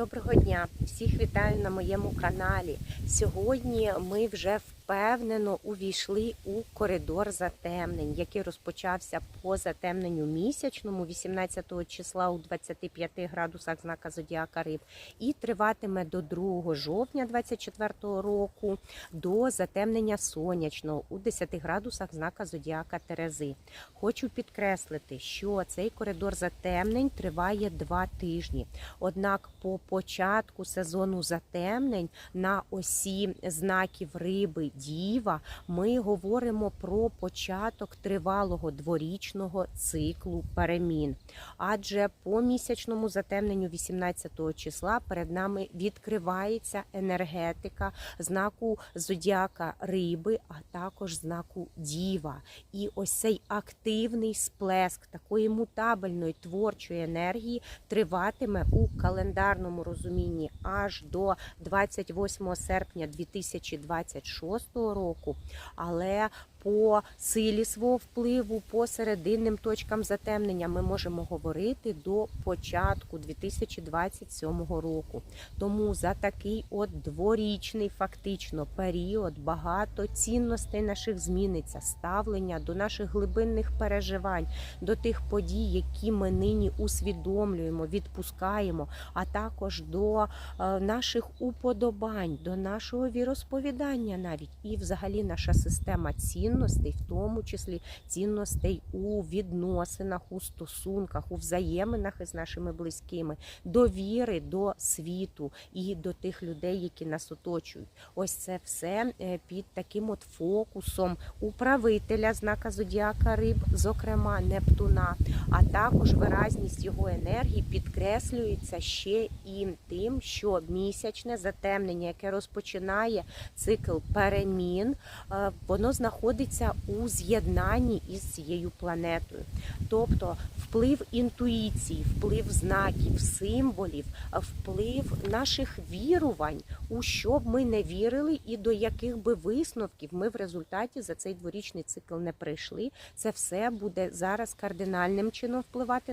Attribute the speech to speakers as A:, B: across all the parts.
A: Доброго дня! Всіх вітаю на моєму каналі. Сьогодні ми вже впевнено увійшли у коридор затемнень, який розпочався по затемненню місячному 18 числа у 25 градусах знака Зодіака Риб і триватиме до 2 жовтня 24 року до затемнення сонячного у 10 градусах знака Зодіака Терези. Хочу підкреслити, що цей коридор затемнень триває два тижні. Однак по початку сезону затемнень на осі знаків риби діва ми говоримо про початок тривалого дворічного циклу перемін. Адже по місячному затемненню 18 числа перед нами відкривається енергетика знаку зодіака риби, а також знаку діва. І ось цей активний сплеск такої мутабельної творчої енергії триватиме у календарному розумінні аж до 28 серпня 2026 року. Але по силі свого впливу, по серединним точкам затемнення ми можемо говорити до початку 2027 року. Тому за такий от дворічний фактично період багато цінностей наших зміниться, ставлення до наших глибинних переживань, до тих подій, які ми нині усвідомлюємо, відпускаємо, а також до е, наших уподобань, до нашого віросповідання навіть і взагалі наша система цінностей, в тому числі цінностей у відносинах, у стосунках, у взаєминах із нашими близькими, довіри до світу і до тих людей, які нас оточують. Ось це все е, під таким от фокусом управителя знака зодіака риб, зокрема Нептуна, а також виразність його енергії підкреслюється ще і тим, що місячне затемнення, яке розпочинає цикл перемін, е, воно знаходиться у з'єднанні із цією планетою. Тобто вплив інтуїції, вплив знаків, символів, вплив наших вірувань, у що б ми не вірили, і до яких би висновків ми в результаті за цей дворічний цикл не прийшли. Це все буде зараз кардинальним чином впливати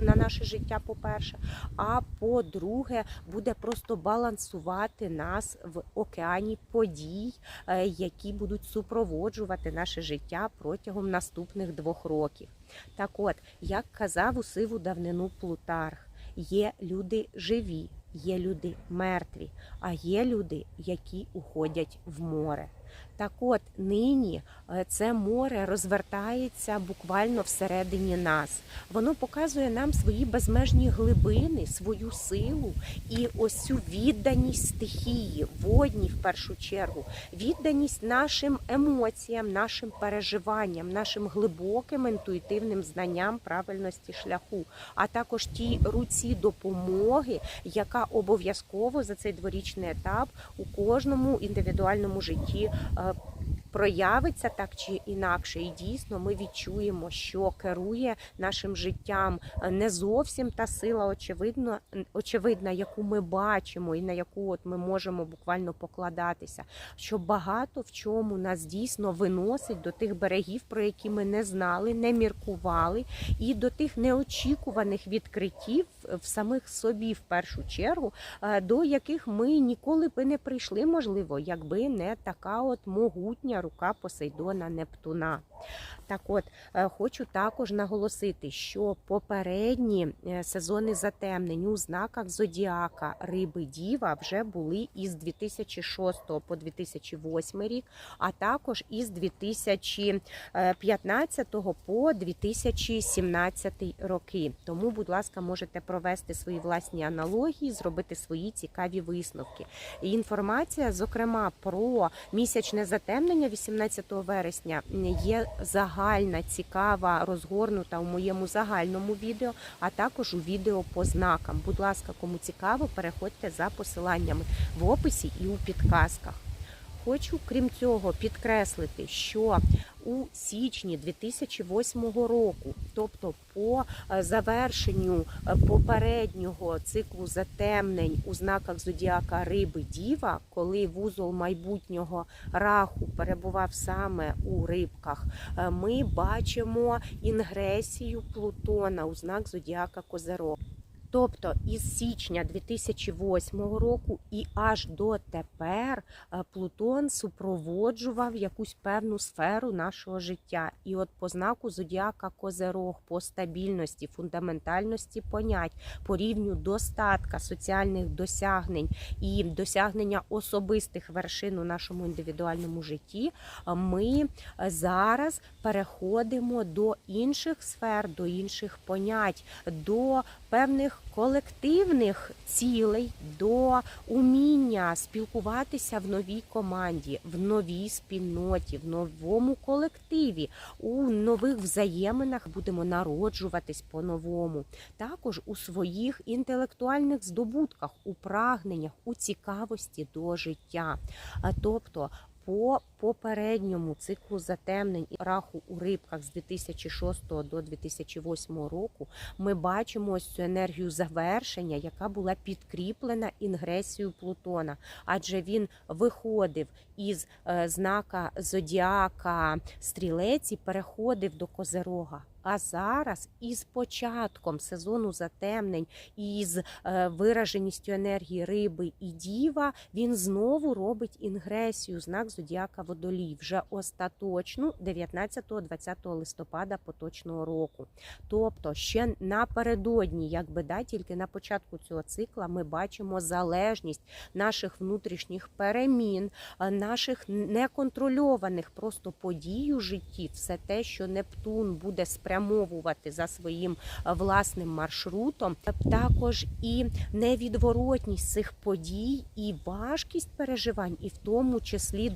A: на наше життя, по-перше. А по-друге, буде просто балансувати нас в океані подій, е, які будуть супроводжувати наше життя протягом наступних двох років. Так от, як казав у сиву давнину Плутарх, є люди живі, є люди мертві, а є люди, які уходять в море. Так от нині е, це море розвертається буквально всередині нас. Воно показує нам свої безмежні глибини, свою силу і ось цю відданість стихії, водній в першу чергу, відданість нашим емоціям, нашим переживанням, нашим глибоким інтуїтивним знанням правильності шляху, а також тій руці допомоги, яка обов'язково за цей дворічний етап у кожному індивідуальному житті. ครับ Проявиться так чи інакше, і дійсно ми відчуємо, що керує нашим життям не зовсім та сила, очевидно, очевидна, яку ми бачимо, і на яку от ми можемо буквально покладатися. Що багато в чому нас дійсно виносить до тих берегів, про які ми не знали, не міркували, і до тих неочікуваних відкриттів в самих собі, в першу чергу, е, до яких ми ніколи би не прийшли, можливо, якби не така от могутня рука Посейдона Нептуна. Так от, е, хочу також наголосити, що попередні е, сезони затемнень у знаках Зодіака Риби Діва вже були із 2006 по 2008 рік, а також із 2015 по 2017 роки. Тому, будь ласка, можете провести свої власні аналогії, зробити свої цікаві висновки. Інформація, зокрема, про місячне затемнення 18 вересня є загальна, цікава, розгорнута у моєму загальному відео, а також у відео по знакам. Будь ласка, кому цікаво, переходьте за посиланнями в описі і у підказках. Хочу, крім цього, підкреслити, що у січні 2008 року, тобто по е, завершенню е, попереднього циклу затемнень у знаках зодіака Риби Діва, коли вузол майбутнього раху перебував саме у рибках, е, ми бачимо інгресію Плутона у знак зодіака Козерог. Тобто із січня 2008 року і аж до тепер е, Плутон супроводжував якусь певну сферу нашого життя. І от по знаку зодіака Козерог, по стабільності, фундаментальності понять, по рівню достатка, соціальних досягнень і досягнення особистих вершин у нашому індивідуальному житті, е, ми е, зараз переходимо до інших сфер, до інших понять, до певних колективних цілей, до уміння спілкуватися в новій команді, в новій спільноті, в новому колективі, у нових взаєминах будемо народжуватись по-новому. Також у своїх інтелектуальних здобутках, у прагненнях, у цікавості до життя. Тобто по попередньому циклу затемнень і раху у рибках з 2006 до 2008 року ми бачимо ось цю енергію завершення, яка була підкріплена інгресією Плутона, адже він виходив із е, знака зодіака стрілець і переходив до Козерога. А зараз із початком сезону затемнень і з е, вираженістю енергії риби і діва він знову робить інгресію, знак зодіака водолій, вже остаточну 19-20 листопада поточного року. Тобто ще напередодні, якби да, тільки на початку цього цикла ми бачимо залежність наших внутрішніх перемін, е, наших неконтрольованих просто подій у житті, все те, що Нептун буде спрямовувати за своїм е, власним маршрутом, також і невідворотність цих подій, і важкість переживань, і в тому числі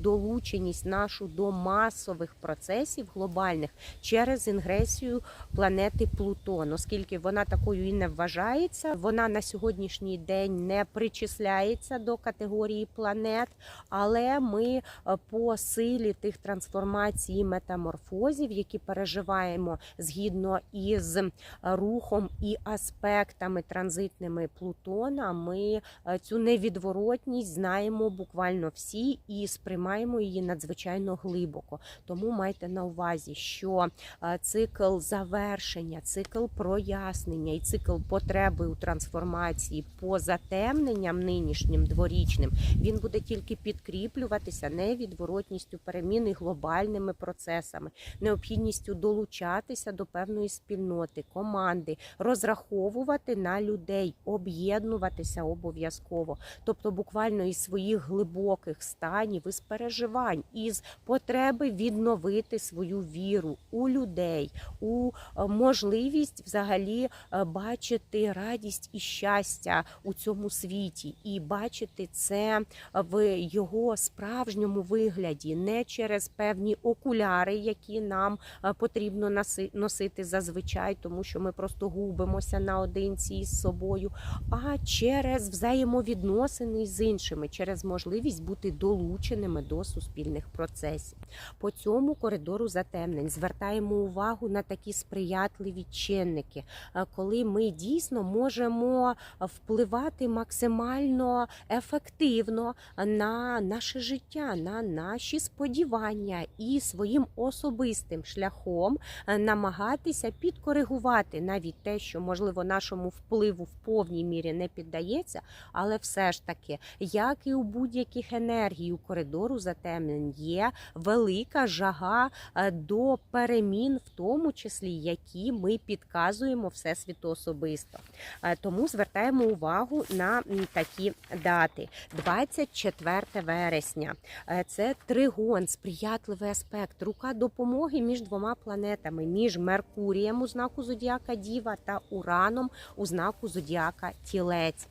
A: долученість нашу до масових процесів глобальних через інгресію планети Плутон, оскільки вона такою і не вважається, вона на сьогоднішній день не причисляється до категорії планет, але ми е, по силі тих трансформацій і метаморфозів, які переживаємо згідно із рухом і аспектами транзитними Плутона, ми е, цю невідворотність знаємо буквально всі і сприймаємо її надзвичайно глибоко. Тому майте на увазі, що е, цикл завершення, цикл прояснення і цикл потреби у трансформації по затемненням нинішнім дворічним він буде тільки підкріплюватися невідворотністю перемін і глобальними процесами, необхідністю долучатися до певної спільноти, команди, розраховувати на людей, об'єднуватися обов'язково, тобто буквально із своїх глибоких станів, із переживань, із потреби відновити свою віру у людей, у е, можливість взагалі е, бачити радість і щастя у цьому світі, і бачити це в його справжньому вигляді, не через певні окуляри, які нам е, потрібно носи- носити зазвичай, тому що ми просто губимося наодинці із собою, а через взаємовідносини з іншими, через можливість бути долученими до суспільних процесів. По цьому коридору затемнень звертаємо увагу на такі сприятливі чинники, е, коли ми дійсно можемо впливати максимально ефективно на наше життя, на наші сподівання і своїм особистим шляхом е, намагатися підкоригувати навіть те, що можливо нашому впливу в повній мірі не піддається, але все ж таки, як і у будь-яких енергій у коридору затемнень, є велика жага е, до перемін, в тому числі які ми підказуємо всесвіту особисто. Е, Тому звертаємо увагу на такі дати. 24 вересня. Е, Це тригон, сприятливий аспект, рука допомоги між двома планетами, між Меркурієм у знаку зодіака Діва та Ураном у знаку зодіака Тілець.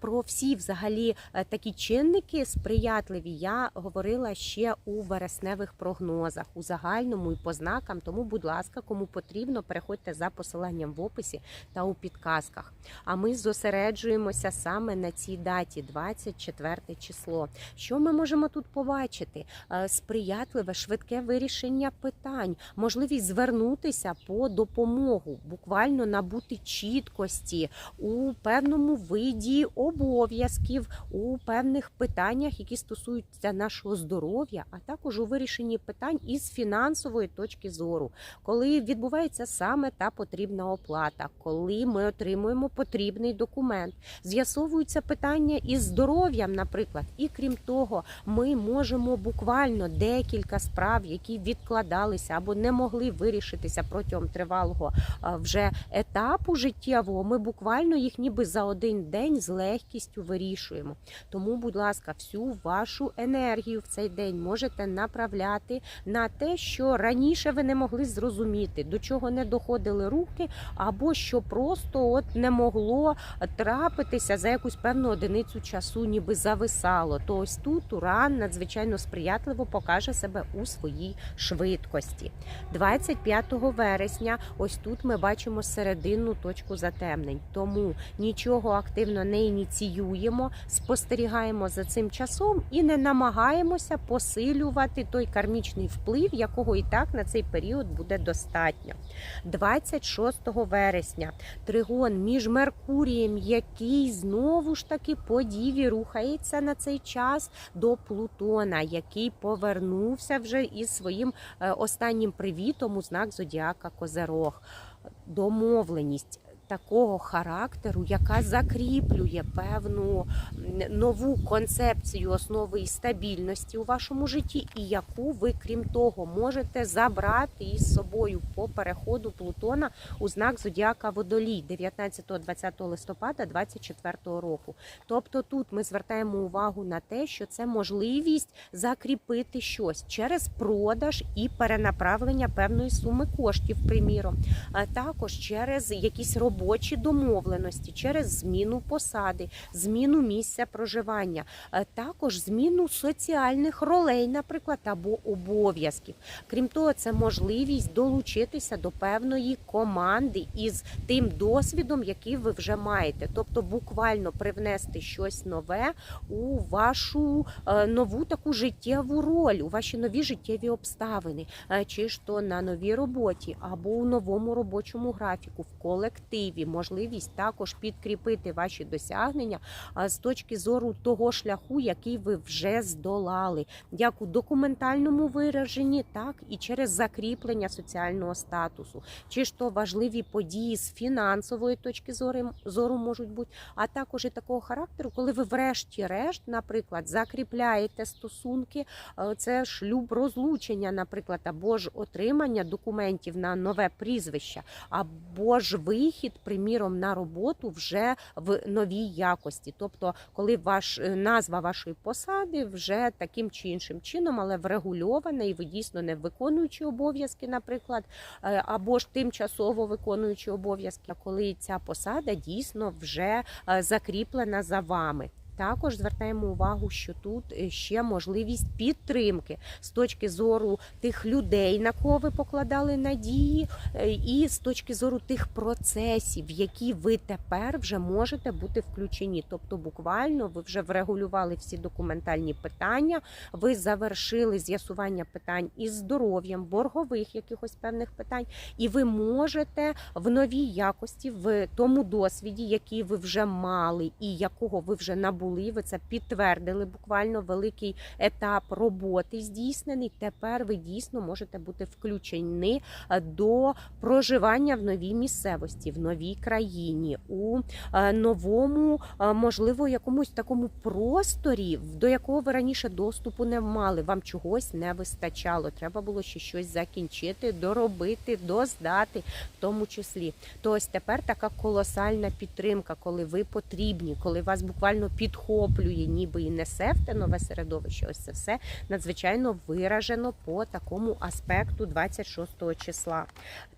A: Про всі взагалі такі чинники сприятливі я говорила ще у вересневих прогнозах, у загальному і по знакам. Тому, будь ласка, кому потрібно, переходьте за посиланням в описі та у підказках. А ми зосереджуємося саме на цій даті, 24 число. Що ми можемо тут побачити? Е, Сприятливе, швидке вирішення питань, можливість звернутися по допомогу, буквально набути чіткості у певному виді обов'язків, у певних питаннях, які стосуються нашого здоров'я життя, а також у вирішенні питань із фінансової точки зору, коли відбувається саме та потрібна оплата, коли ми отримуємо потрібний документ, з'ясовуються питання із здоров'ям, наприклад. І крім того, ми можемо буквально декілька справ, які відкладалися або не могли вирішитися протягом тривалого вже етапу життєвого. Ми буквально їх ніби за один день з легкістю вирішуємо. Тому, будь ласка, всю вашу енергію в цей день можете направляти на те, що раніше ви не могли зрозуміти, до чого не доходили руки, або що просто от не могло трапитися за якусь певну одиницю часу, ніби зависало. То ось тут уран надзвичайно сприятливо покаже себе у своїй швидкості. 25 вересня, ось тут ми бачимо серединну точку затемнень. Тому нічого активно не ініціюємо, спостерігаємо за цим часом і не намагаємося посилювати той кармічний вплив, якого і так на цей період буде достатньо. 26 вересня тригон між Меркурієм, який знову ж таки по діві рухається на цей час до Плутона, який повернувся вже із своїм е, останнім привітом у знак Зодіака Козерог. Домовленість. Такого характеру, яка закріплює певну нову концепцію основи і стабільності у вашому житті, і яку ви, крім того, можете забрати із собою по переходу Плутона у знак Зодіака Водолій 19-20 листопада 2024 року. Тобто тут ми звертаємо увагу на те, що це можливість закріпити щось через продаж і перенаправлення певної суми коштів, приміром, а також через якісь робочі домовленості, через зміну посади, зміну місця проживання, також зміну соціальних ролей, наприклад, або обов'язків. Крім того, це можливість долучитися до певної команди із тим досвідом, який ви вже маєте, тобто буквально привнести щось нове у вашу е, нову таку життєву роль, у ваші нові життєві обставини, Е, чи ж то на новій роботі, або у новому робочому графіку, в колективі, можливість також підкріпити ваші досягнення з точки зору того шляху, який ви вже здолали, як у документальному вираженні, так і через закріплення соціального статусу, чи ж то важливі події з фінансової точки зору, можуть бути, а також і такого характеру, коли ви, врешті-решт, наприклад, закріпляєте стосунки, це шлюб розлучення, наприклад, або ж отримання документів на нове прізвище, або ж вихід, приміром, на роботу вже в новій якості. Тобто, коли ваш е, назва вашої посади вже таким чи іншим чином, але врегульована, і ви дійсно не виконуючи обов'язки, наприклад, е, або ж тимчасово виконуючи обов'язки, коли ця посада дійсно вже е, закріплена за вами. Також звертаємо увагу, що тут е, ще можливість підтримки з точки зору тих людей, на кого ви покладали надії, е, і з точки зору тих процесів, які ви тепер вже можете бути включені. Тобто, буквально ви вже врегулювали всі документальні питання, ви завершили з'ясування питань із здоров'ям, боргових якихось певних питань, і ви можете в новій якості, в тому досвіді, який ви вже мали, і якого ви вже набули, ви це підтвердили. Буквально великий етап роботи здійснений. Тепер ви дійсно можете бути включені е, до проживання в новій місцевості, в новій країні, у е, новому, е, можливо, якомусь такому просторі, до якого ви раніше доступу не мали. Вам чогось не вистачало. Треба було ще щось закінчити, доробити, доздати, в тому числі. То ось тепер така колосальна підтримка, коли ви потрібні, коли вас буквально підхоплює, ніби і несе в те нове середовище. Ось це все надзвичайно виражено по такому аспекту 26 числа.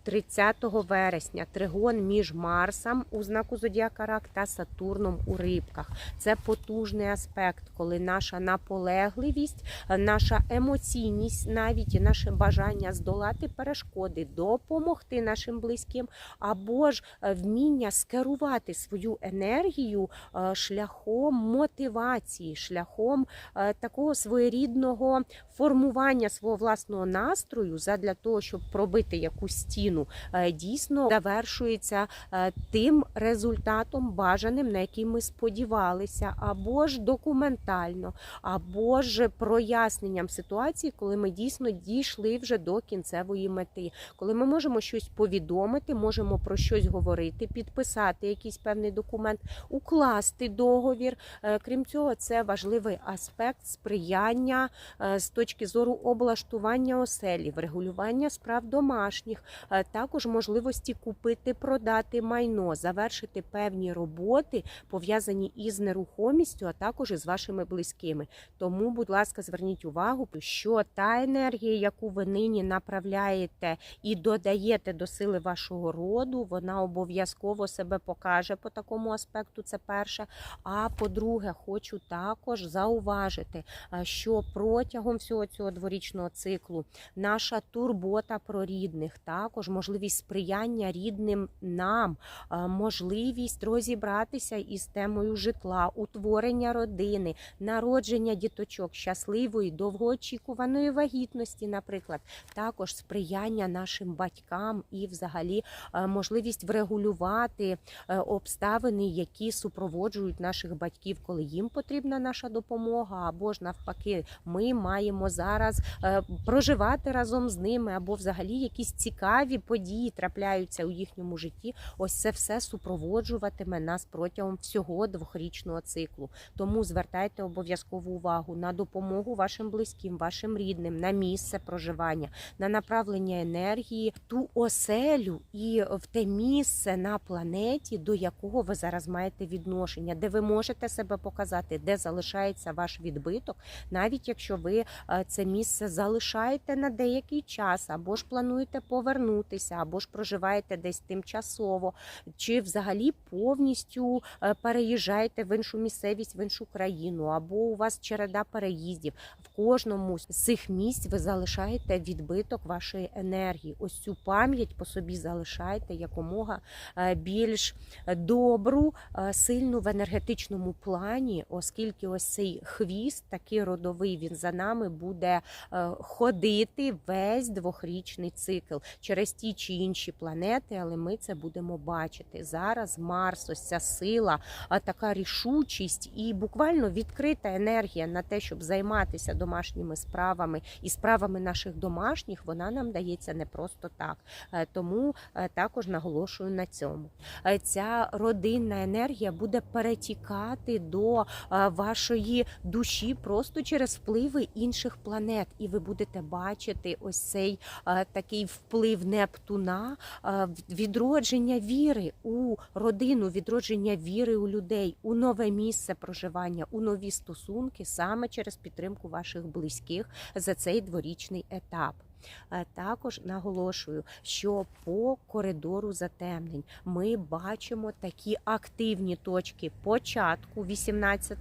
A: 30 вересня тригон між Марсом у знаку Зодіака Рак та Сатурном у рибках. Це потужний аспект, коли наша наполегливість, наша емоційність, навіть і наше бажання здолати перешкоди, допомогти нашим близьким, або ж е, вміння скерувати свою енергію е, шляхом мотивації, шляхом е, такого своєрідного формування свого власного настрою задля того, щоб пробити якусь стіну, е, дійсно завершується е, тим результатом бажаним, на який ми сподівалися, або ж документально, або ж проясненням ситуації, коли ми дійсно дійшли вже до кінцевої мети, коли ми можемо щось повідомити, можемо про щось говорити, підписати якийсь певний документ, укласти договір. Е, Крім цього, це важливий аспект сприяння е, з точки зору облаштування оселі, врегулювання справ домашніх, е, також можливості купити, продати майно, завершити певні роботи, пов'язані із нерухомістю, а також із вашими близькими. Тому, будь ласка, зверніть увагу, що та енергія, яку ви нині направляєте і додаєте до сили вашого роду, вона обов'язково себе покаже по такому аспекту. Це перше. А по-друге, хочу також зауважити, е, що протягом всього цього дворічного циклу наша турбота про рідних, також можливість сприяння рідним нам, е, можливість розібратися із темою житла, утворення родини, народження діточок, щасливої, довгоочікуваної вагітності, наприклад, також сприяння нашим батькам і, взагалі, е, можливість врегулювати обставини, які супроводжують наших батьків, коли їм потрібна наша допомога, або ж навпаки, ми маємо зараз е, проживати разом з ними, або взагалі якісь цікаві події трапляються у їхньому житті. Ось це все супроводжуватиме нас протягом всього двохрічного циклу. Тому звертайте обов'язкову увагу на допомогу вашим близьким, вашим рідним, на місце проживання, на направлення енергії, ту оселю і в те місце на планеті, до якого ви зараз маєте відношення, де ви можете себе показати, де залишається ваш відбиток, навіть якщо ви е, це місце залишаєте на деякий час, або ж плануєте повернутися, або ж проживаєте десь тимчасово, чи взагалі повністю е, переїжджаєте в іншу місцевість, в іншу країну, або у вас череда переїздів. В кожному з цих місць ви залишаєте відбиток вашої енергії. Ось цю пам'ять по собі залишайте якомога е, більш добру, сильну в енергетичному плані, оскільки ось цей хвіст, такий родовий, він за нами буде е, ходити весь двохрічний цикл через ті чи інші планети, але ми це будемо бачити. Зараз Марс, ось ця сила, така рішучість і буквально відкрита енергія на те, щоб займатися домашніми справами і справами наших домашніх, вона нам дається не просто так. Е, Тому е, також наголошую на цьому. Ця родинна енергія буде перетікати до е, вашої душі просто через впливи інших планет, і ви будете бачити ось цей е, такий вплив Нептуна, е, відродження віри у родину, відродження віри у людей, у нове місце проживання, у нові стосунки саме через підтримку ваших близьких за цей дворічний етап. Е, Також наголошую, що по коридору затемнень ми бачимо такі активні точки початку 18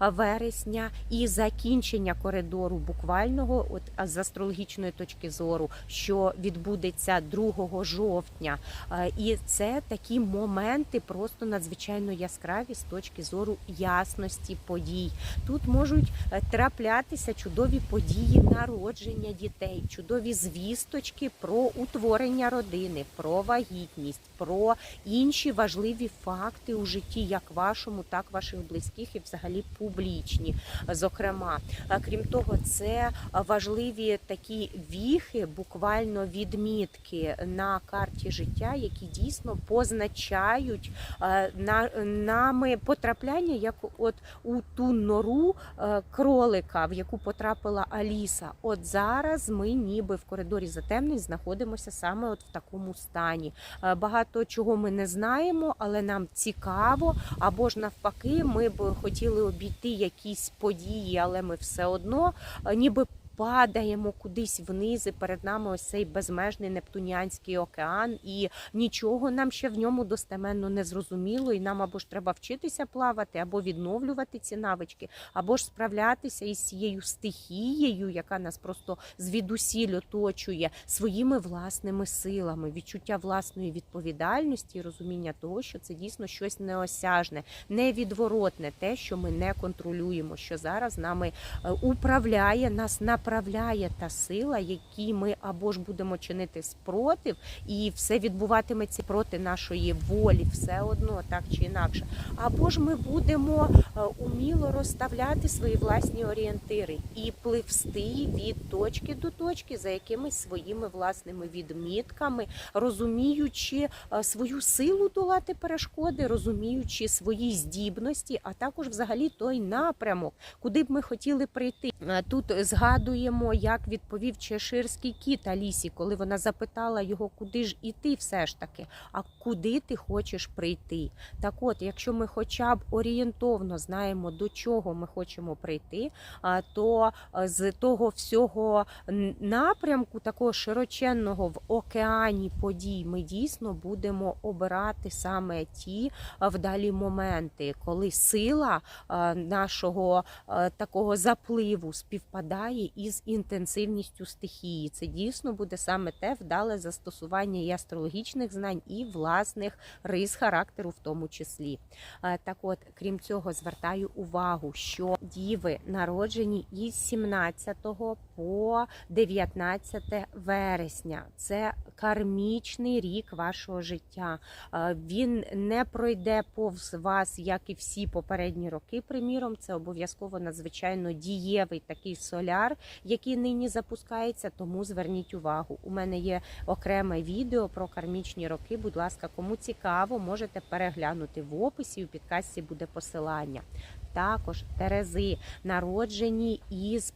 A: вересня і закінчення коридору буквального, от з астрологічної точки зору, що відбудеться 2 жовтня. Е, І це такі моменти просто надзвичайно яскраві з точки зору ясності подій. Тут можуть е, траплятися чудові події народження дітей, чудові звісточки про утворення родини, про вагітність, про інші важливі факти у житті, як вашому, так ваших близьких і взагалі публічні. Зокрема, Е, крім того, це важливі такі віхи, буквально відмітки на карті життя, які дійсно позначають е, на нами потрапляння, як от у ту нору е, кролика, в яку потрапила Аліса. От зараз ми ніби в коридорі затемнень знаходимося саме от в такому стані. Е, Багато чого ми не знаємо, але нам цікаво. Або ж навпаки, ми б хотіли обійти якісь події, але ми все одно е, ніби падаємо кудись вниз, і перед нами ось цей безмежний Нептунянський океан, і нічого нам ще в ньому достеменно не зрозуміло. І нам або ж треба вчитися плавати, або відновлювати ці навички, або ж справлятися із цією стихією, яка нас просто звідусіль оточує своїми власними силами, відчуття власної відповідальності і розуміння того, що це дійсно щось неосяжне, невідворотне, те, що ми не контролюємо, що зараз нами е, управляє, нас направляє та сила, якій ми або ж будемо чинити спротив, і все відбуватиметься проти нашої волі, все одно так чи інакше. Або ж ми будемо е, уміло розставляти свої власні орієнтири і пливсти від точки до точки за якимись своїми власними відмітками, розуміючи е, свою силу долати перешкоди, розуміючи свої здібності, а також взагалі той напрямок, куди б ми хотіли прийти. Е, Тут згадуємо, як відповів чеширський кіт Алісі, коли вона запитала його, куди ж іти, все ж таки, а куди ти хочеш прийти. Так от, якщо ми хоча б орієнтовно знаємо, до чого ми хочемо прийти, то е, з того всього напрямку, такого широченного в океані подій, ми дійсно будемо обирати саме ті е, вдалі моменти, коли сила е, нашого такого запливу співпадає із інтенсивністю стихії. Це дійсно буде саме те вдале застосування і астрологічних знань, і власних рис характеру, в тому числі. Е, Так от, крім цього, звертаю увагу, що діви народжені із 17 по 19 вересня. Це кармічний рік вашого життя. Е, Він не пройде повз вас, як і всі попередні роки. Приміром, це обов'язково надзвичайно дієвий такий соляр, який нині запускається. Тому зверніть увагу. У мене є окреме відео про кармічні роки. Будь ласка, кому цікаво, можете переглянути в описі. У підкасті буде посилання. Також Терези народжені із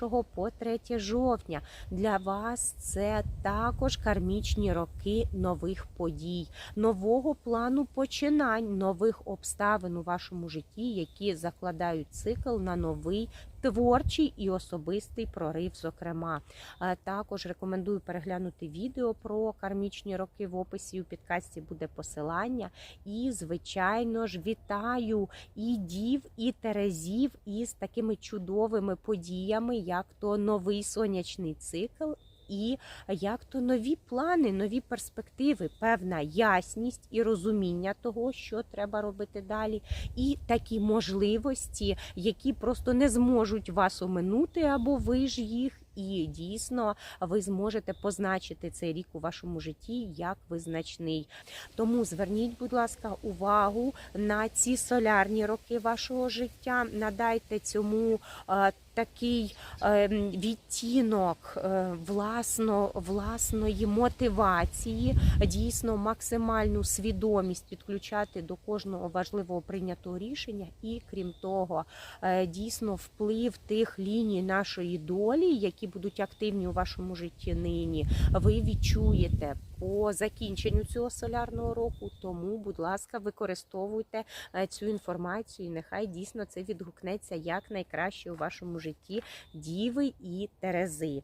A: 1 по 3 жовтня. Для вас це також кармічні роки нових подій, нового плану починань, нових обставин у вашому житті, які закладають цикл на новий творчий і особистий прорив. Зокрема, Е, також рекомендую переглянути відео про кармічні роки в описі. У підкасті буде посилання. І, звичайно ж, вітаю і дів, і терезів із такими чудовими подіями, як то новий сонячний цикл. І як то нові плани, нові перспективи, певна ясність і розуміння того, що треба робити далі, і такі можливості, які просто не зможуть вас оминути, або ви ж їх. І дійсно ви зможете позначити цей рік у вашому житті як визначний. Тому зверніть, будь ласка, увагу на ці солярні роки вашого життя. Надайте цьому е, такий е, відтінок е, власно, власної мотивації, дійсно максимальну свідомість підключати до кожного важливого прийнятого рішення, і крім того, е, дійсно вплив тих ліній нашої долі, які будуть активні у вашому житті нині, ви відчуєте по закінченню цього солярного року. Тому, будь ласка, використовуйте е, цю інформацію, і нехай дійсно це відгукнеться як найкраще у вашому житті діви і терези.